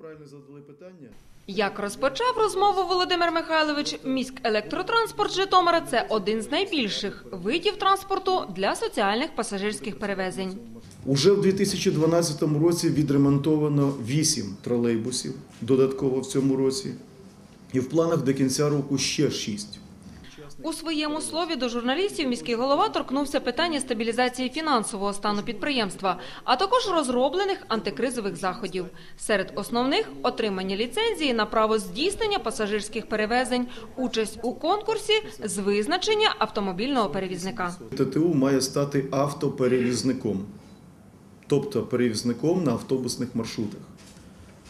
Правильно задали питання. Як розпочав розмову Володимир Михайлович, міськелектротранспорт Житомира – це один з найбільших видів транспорту для соціальних пасажирських перевезень. Уже в 2012 році відремонтовано 8 тролейбусів додатково в цьому році. І в планах до кінця року ще 6. У своєму слові до журналістів міський голова торкнувся питання стабілізації фінансового стану підприємства, а також розроблених антикризових заходів. Серед основних – отримання ліцензії на право здійснення пасажирських перевезень, участь у конкурсі з визначення автомобільного перевізника. ТТУ має стати автоперевізником, тобто перевізником на автобусних маршрутах.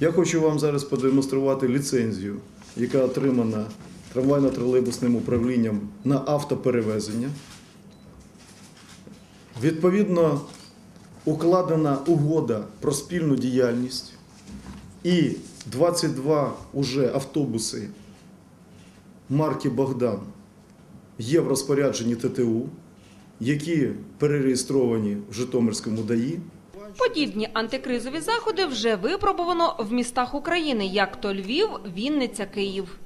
Я хочу вам зараз продемонструвати ліцензію, яка отримана трамвайно-тролейбусним управлінням на автоперевезення. Відповідно, укладена угода про спільну діяльність і 22 уже автобуси марки Богдан є в розпорядженні ТТУ, які перереєстровані в Житомирському ДАІ. Подібні антикризові заходи вже випробовано в містах України, як то Львів, Вінниця, Київ.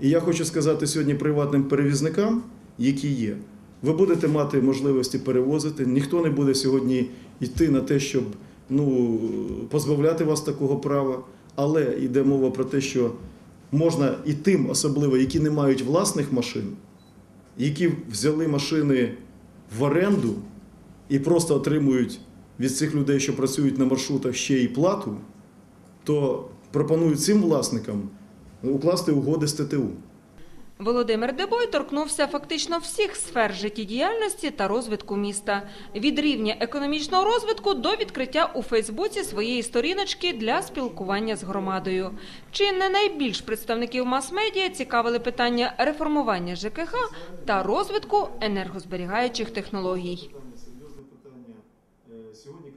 І я хочу сказати сьогодні приватним перевізникам, які є, ви будете мати можливості перевозити. Ніхто не буде сьогодні йти на те, щоб ну, позбавляти вас такого права. Але йде мова про те, що можна і тим, особливо, які не мають власних машин, які взяли машини в оренду і просто отримують від цих людей, що працюють на маршрутах, ще й плату, то пропонують цим власникам укласти угоди з ТТУ. Володимир Дебой торкнувся фактично всіх сфер життєдіяльності та розвитку міста. Від рівня економічного розвитку до відкриття у Фейсбуці своєї сторіночки для спілкування з громадою. Чи не найбільш представників мас-медіа цікавили питання реформування ЖКХ та розвитку енергозберігаючих технологій? Сьогодні